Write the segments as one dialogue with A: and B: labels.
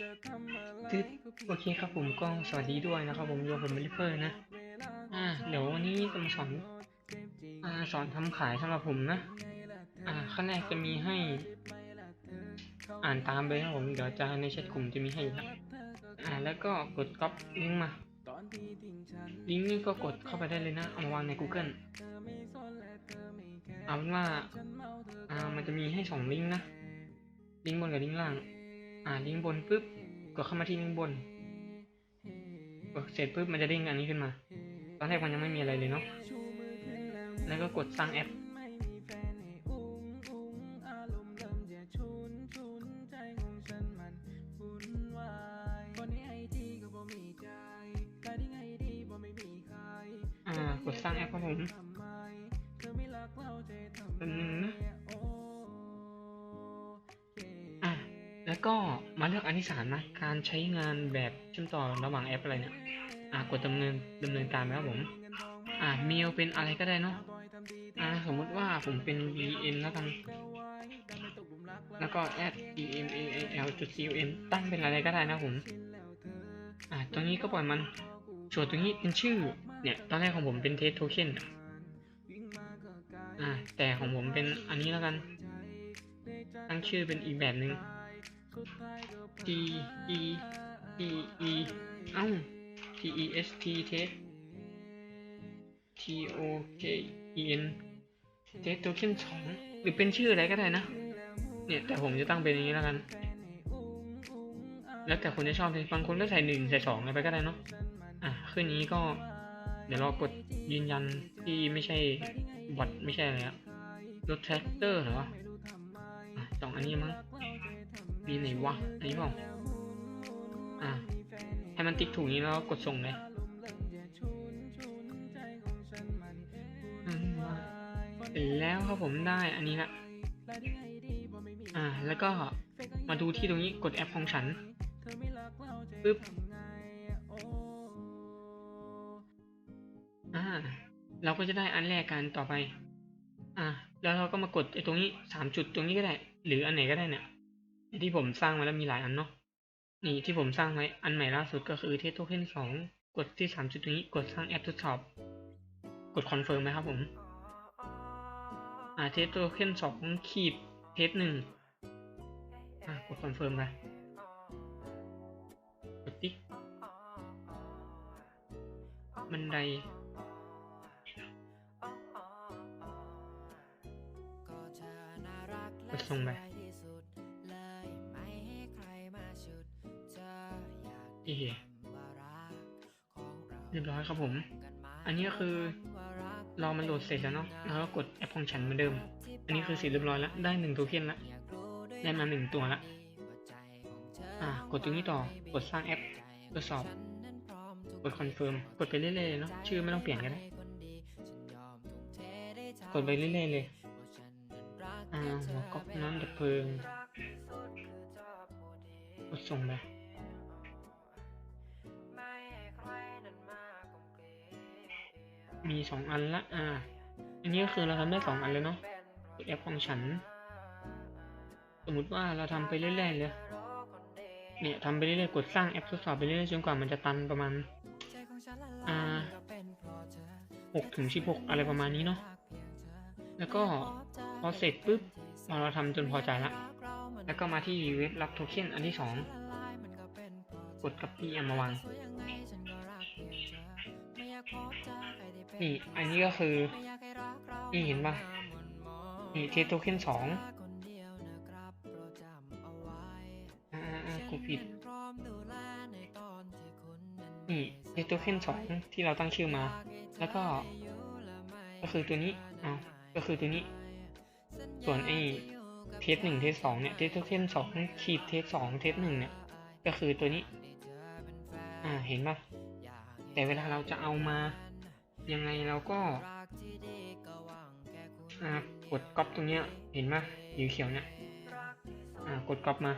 A: โอเคครับผมก็สวัสดีด้วยนะครับผมโยผมเบลิเฟอร์นะอ่าเดี๋ยววันนี้จะมาสอนอ่าสอนทำขายสำหรับผมนะอ่าขั้นแรกจะมีให้ อ่านตามไปครับผมเดี๋ยวจะในแชทกลุ่มจะมีให้ครับอ่าแล้วก็กดก๊อปลิงก์มาลิงก์นี้ก็กดเข้าไปได้เลยนะเอามาวางใน Google เอาเป็นว่าอ่ามันจะมีให้สองลิงก์นะลิงก์บนกับลิงก์ล่าง อ่าลิงก์บนปุ๊บกดเข้ามาที่ลิงก์บนกดเสร็จปุ๊บมันจะเด้งอันนี้ขึ้นมา ตอนแรกมันยังไม่มีอะไรเลยเนาะแล้วก็กดสร้างแอปอ่ากดสร้างแอปครับผมเป็น แล้วก็มาเลือกอันที่สามนะ การใช้งานแบบเชื่อมต่อระหว่างแอปอะไรเนี่ย อะกดดำเนินดำเนินการไปครับผม อะเมลเป็นอะไรก็ได้เนาะ อ่าสมมติว่าผมเป็น vn แล้วกัน แล้วก็ add email จุด com ตั้งเป็นอะไรก็ได้นะผม อ่าตรงนี้ก็ปล่อยมันส่วนตรงนี้เป็นชื่อ เนี่ย ตอนแรกของผมเป็นเทสโทเค็นอ่าแต่ของผมเป็นอันนี้แล้วกัน ตั้งชื่อเป็นอีกแบบหนึ่ง T E T E เอ้า T E S T test T O K E N test token สองหรือเป็นชื่ออะไรก็ได้นะ เนี่ยแต่ผมจะตั้งเป็นอย่างนี้แล้วกัน แล้วแต่คนจะชอบเลยบางคนก็ใส่หนึ่งใส่สองอะไรไปก็ได้เนาะ อะขึ้นนี้ก็ เดี๋ยวเรากดยืนยันที่ไม่ใช่บอทไม่ใช่อะไรอะรถแท็กเตอร์เหรออสองอันนี้มั้ง มีไหนวะ อันนี้เปล่าอะ ให้มันติ๊กถูกนี้แล้วกดส่งเลยเสร็จแล้วครับผมได้อันนี้ละอ่า แล้วก็มาดูที่ตรงนี้กดแอปของฉันปึ๊บอ่า เราก็จะได้อันแรกกันต่อไป อ่า แล้วเราก็มากดไอ้ตรงนี้สามจุดตรงนี้ก็ได้ หรืออันไหนก็ได้เนี่ย ที่ผมสร้างมาแล้วมีหลายอันเนาะนี่ที่ผมสร้างไว้อันใหม่ล่าสุดก็คือเทสโทเค็นสองกดที่สามจุดตรงนี้กดสร้างแอปทดสอบ กดคอนเฟิร์มไหมครับผม อ่าเทสโทเค็นสองขีดเทสหนึ่งอ่ากดคอนเฟิร์มไปกดติ๊กบันไดกดส่งไป เอ๊ะเรียบร้อยครับผม อันนี้ก็คือรอมันโหลดเสร็จแล้วเนาะ แล้วก็กดแอปของฉันเหมือนเดิม อันนี้คือเสร็จเรียบร้อยแล้ว ได้หนึ่งโทเค็นละ ได้มาหนึ่งตัวละ อะกดตรงนี้ต่อ กดสร้างแอปทดสอบ กดคอนเฟิร์ม กดไปเรื่อยๆเลยเนาะ ชื่อไม่ต้องเปลี่ยนก็ได้ กดไปเรื่อยๆเลย อ่าหัวก๊อกน้ำดับเพลิง กดส่งไป มีสองอันละอ่า อันนี้ก็คือเราทำได้สองอันเลยเนาะกดแอปของฉัน สมมุติว่าเราทำไปเรื่อยๆเลยเนี่ยทำไปเรื่อยๆกดสร้างแอปทดสอบไปเรื่อยๆจนกว่ามันจะตันประมาณอ่าหกถึงสิบหกอะไรประมาณนี้เนาะแล้วก็พอเสร็จปุ๊บพอเราทำจนพอใจละแล้วก็มาที่เว็บรับโทเค็นอันที่สองกด copy เอามาวาง นี่อันนี้ก็คือนี่เห็นปะนี่เทสโทเค็นสองอ่ากูผิดนี่เทสโทเค็นสองที่เราตั้งชื่อมา แล้วก็ ก็คือตัวนี้เอาก็คือตัวนี้ ส่วนไอ้เทสหนึ่งเทสสองเนี่ยเทสโทเค็นสองขีดเทสสองเทสหนึ่งเนี่ย ก็คือตัวนี้ อ่าเห็นปะแต่เวลาเราจะเอามา ยังไงเราก็อ่ากดก๊อปตรงเนี้ยเห็นปะสีเขียวเนี่ยอ่ากดก๊อปมา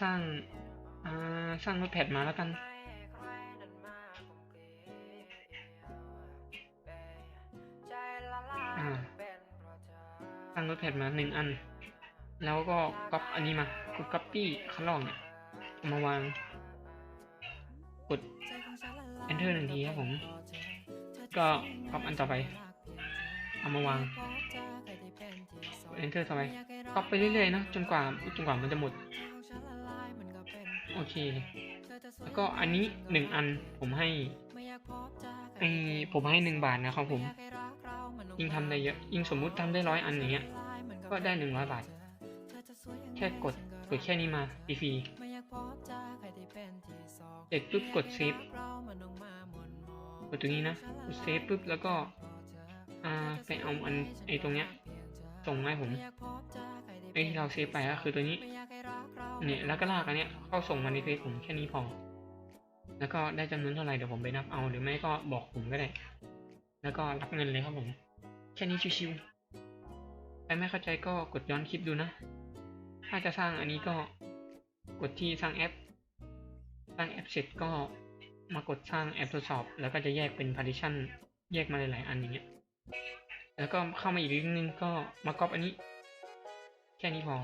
A: สร้างอ่าสร้างโน้ตแพดมาแล้วกันอ่าสร้างโน้ตแพดมาหนึ่งอัน แล้วก็ก๊อปอันนี้มากดก๊อปปี้ข้างล่างเนี่ยมาวางกด enter หนึ่งทีครับผม ก็ก๊อปอันต่อไป เอามาวางกด enter ต่อไปก๊อปไปเรื่อยๆนะจนกว่าจนกว่ามันจะหมด โอเค แล้วก็อันนี้หนึ่งอันผมให้ไอผมให้หนึ่งบาทนะครับผม ยิ่งทำได้เยอะ ยิ่งสมมุติทำได้ร้อยอันอย่างเงี้ย ก็ได้หนึ่งร้อยบาท แค่กดกดแค่นี้มาฟรีๆเสร็จปุ๊บกดเซฟ กดตรงนี้นะกดเซฟปุ๊บแล้วก็อ่าไปเอาอันไอตรงเนี้ยส่งมาให้ผมไอที่เราเซฟไปก็คือตัวนี้เนี่ยแล้วก็ลากอันเนี้ยเข้าส่งมาในเฟซผมแค่นี้พอ แล้วก็ได้จำนวนเท่าไหร่เดี๋ยวผมไปนับเอาหรือไม่ก็บอกผมก็ได้ แล้วก็รับเงินเลยครับผม แค่นี้ชิวๆใครไม่เข้าใจก็กดย้อนคลิปดูนะ ถ้าจะสร้างอันนี้ก็กดที่สร้างแอป สร้างแอปเสร็จก็ มากดสร้างแอปทดสอบ แล้วก็จะแยกเป็น partition แยกมาหลายๆอันอย่างเงี้ย แล้วก็เข้ามาอีกลิงก์นึงก็มาก๊อปอันนี้ แค่นี้พอ